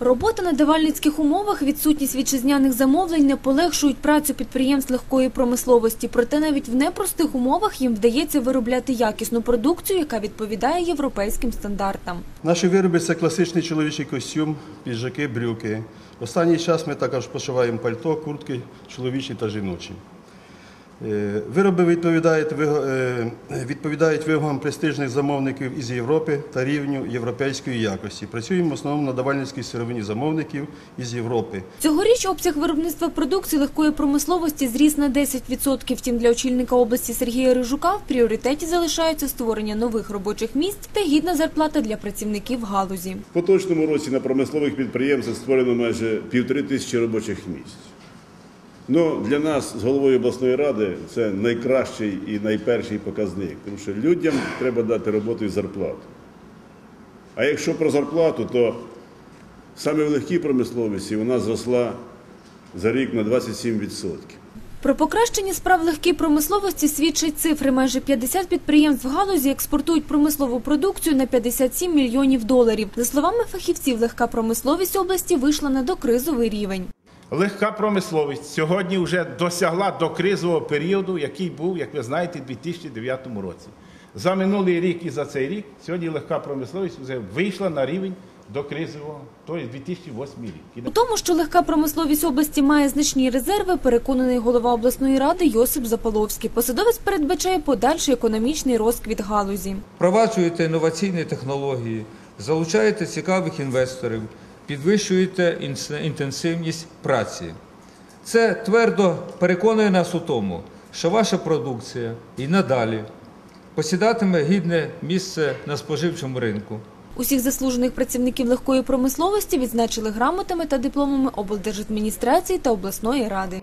Робота на давальницьких умовах, відсутність вітчизняних замовлень не полегшують працю підприємств легкої промисловості. Проте навіть в непростих умовах їм вдається виробляти якісну продукцію, яка відповідає європейським стандартам. Наші вироби це класичний чоловічий костюм, піджаки, брюки. Останній час ми також пошиваємо пальто, куртки чоловічі та жіночі. Е, Вироби відповідають, е, відповідають вимогам престижних замовників із Європи та рівню європейської якості. Працюємо в основному на давальницькій сировині замовників із Європи. Цьогоріч обсяг виробництва продукції легкої промисловості зріс на 10%. Втім, для очільника області Сергія Рижука в пріоритеті залишається створення нових робочих місць та гідна зарплата для працівників галузі. В поточному році на промислових підприємствах створено майже півтори тисячі робочих місць. Ну, для нас з головою обласної ради це найкращий і найперший показник, тому що людям треба дати роботу і зарплату. А якщо про зарплату, то саме в легкій промисловості вона зросла за рік на 27%. Про покращення справ легкій промисловості свідчать цифри. Майже 50 підприємств галузі експортують промислову продукцію на 57 мільйонів доларів. За словами фахівців, легка промисловість області вийшла на докризовий рівень. Легка промисловість сьогодні вже досягла до кризового періоду, який був, як ви знаєте, у 2009 році. За минулий рік і за цей рік сьогодні легка промисловість вже вийшла на рівень до кризового, тобто 2008 рік. У тому, що легка промисловість області має значні резерви, переконаний голова обласної ради Йосип Запаловський. Посадовець передбачає подальший економічний розквіт галузі. впроваджуєте інноваційні технології, залучаєте цікавих інвесторів, підвищуєте інтенсивність праці. Це твердо переконує нас у тому, що ваша продукція і надалі посідатиме гідне місце на споживчому ринку. Усіх заслужених працівників легкої промисловості відзначили грамотами та дипломами облдержадміністрації та обласної ради.